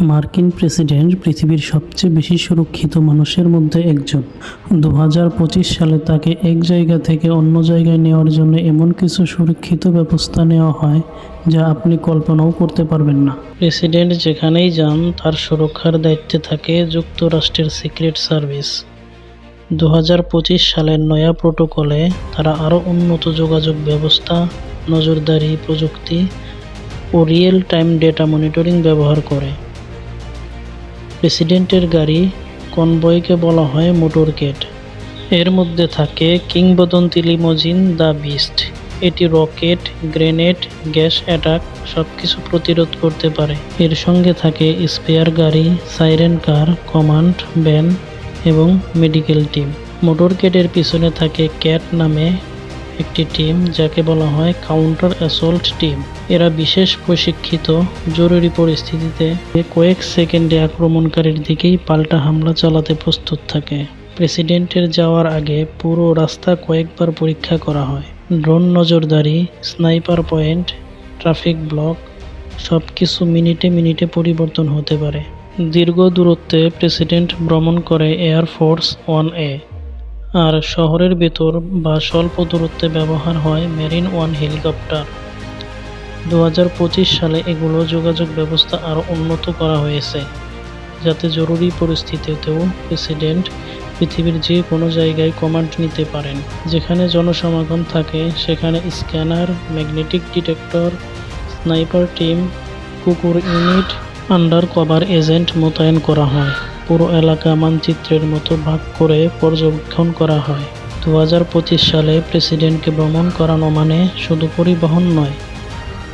মার্কিন প্রেসিডেন্ট পৃথিবীর সবচেয়ে বেশি সুরক্ষিত মানুষের মধ্যে একজন। দু হাজার পঁচিশ সালে তাকে এক জায়গা থেকে অন্য জায়গায় নেওয়ার জন্য এমন কিছু সুরক্ষিত ব্যবস্থা নেওয়া হয় যা আপনি কল্পনাও করতে পারবেন না। প্রেসিডেন্ট যেখানেই যান, তার সুরক্ষার দায়িত্বে থাকে যুক্তরাষ্ট্রের সিক্রেট সার্ভিস। দু পঁচিশ সালের নয়া প্রোটোকলে তারা আরও উন্নত যোগাযোগ ব্যবস্থা, নজরদারি, প্রযুক্তি ও রিয়েল টাইম ডেটা মনিটরিং ব্যবহার করে। প্রেসিডেন্টের গাড়ি কনবয়কে বলা হয় মোটরকেট এর মধ্যে থাকে কিংবদন্তি লিমোজিন, দ্য বিস্ট। এটি রকেট, গ্রেনেড, গ্যাস অ্যাটাক সব কিছু প্রতিরোধ করতে পারে। এর সঙ্গে থাকে স্পেয়ার গাড়ি, সাইরেন কার, কমান্ড, ভ্যান এবং মেডিকেল টিম। মোটরকেটের পিছনে থাকে ক্যাট নামে একটি টিম যাকে বলা হয় কাউন্টার অ্যাসল্ট টিম। এরা বিশেষ প্রশিক্ষিত, জরুরি পরিস্থিতিতে কয়েক সেকেন্ডে আক্রমণকারীর দিকেই পাল্টা হামলা চালাতে প্রস্তুত থাকে। প্রেসিডেন্টের যাওয়ার আগে পুরো রাস্তা কয়েকবার পরীক্ষা করা হয়। ড্রোন নজরদারি, স্নাইপার পয়েন্ট, ট্রাফিক ব্লক সব কিছু মিনিটে মিনিটে পরিবর্তন হতে পারে। দীর্ঘ দূরত্বে প্রেসিডেন্ট ভ্রমণ করে এয়ারফোর্স ওয়ান এ। আর শহরের ভেতর বা স্বল্প দূরত্বে ব্যবহার হয় মেরিন ওয়ান হেলিকপ্টার। দু হাজার পঁচিশ সালে এগুলো যোগাযোগ ব্যবস্থা আরও উন্নত করা হয়েছে। যাতে জরুরি পরিস্থিতিতেও প্রেসিডেন্ট পৃথিবীর যে কোনো জায়গায় কমান্ড নিতে পারেন। যেখানে জনসমাগম থাকে, সেখানে scanner, magnetic detector, sniper team, কুকুর ইউনিট, আন্ডার কভার এজেন্ট মোতায়েন করা হয়। পুরো এলাকা মানচিত্রের মতো ভাগ করে পর্যবেক্ষণ করা হয়। দু হাজার পঁচিশ সালে প্রেসিডেন্টকে ভ্রমণ করানো মানে শুধু পরিবহন নয়,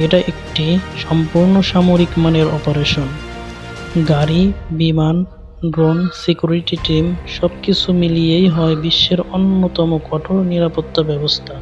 এটা একটি সম্পূর্ণ সামরিক মানের অপারেশন। গাড়ি, বিমান, ড্রোন, সিকিউরিটি টিম সব কিছু মিলিয়েই হয় বিশ্বের অন্যতম কঠোর নিরাপত্তা ব্যবস্থা।